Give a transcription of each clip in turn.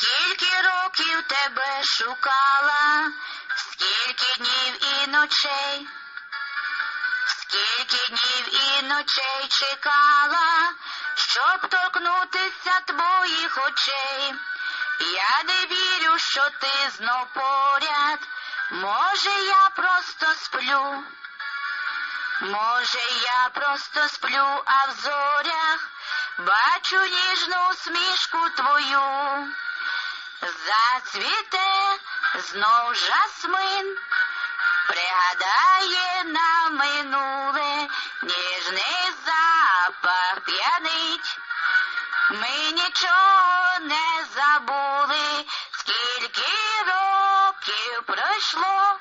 Скільки років тебе шукала, скільки днів і ночей, скільки днів і ночей чекала, щоб торкнутися твоїх очей. Я не вірю, що ти знов поряд. Може, я просто сплю. Може, я просто сплю, а в зорях бачу ніжну усмішку твою. Зацвіте знов жасмин, пригадає на минуле ніжний запах п'янить. Ми нічого не забули, скільки років пройшло,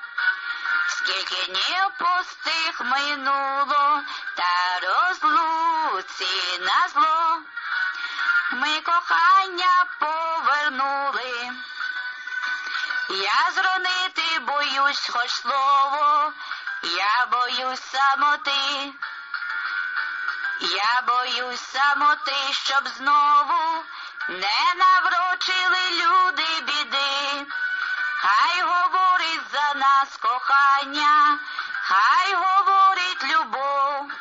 скільки днів пустих минуло, та розлуці на зло. Ми кохання повернули. Я зронити боюсь хоч слово, я боюсь самоти. Я боюсь самоти, щоб знову не наврочили люди біди. Хай говорить за нас кохання, хай говорить любов,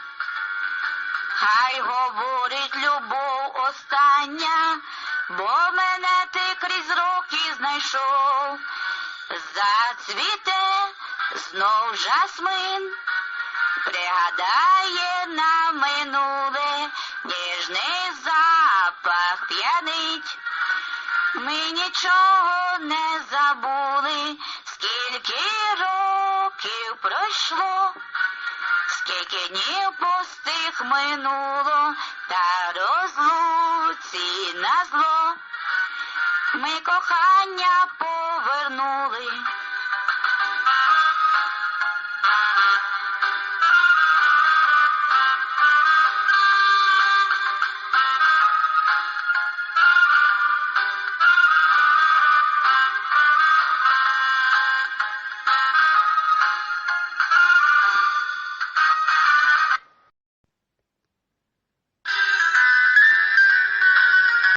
хай говорить любов остання, бо мене ти крізь роки знайшов. Зацвіте знов жасмин пригадає на минуле ніжний запах п'янить. Ми нічого не забули, скільки років пройшло, скільки днів пустих минуло, та розлуці на зло. Ми кохання повернули.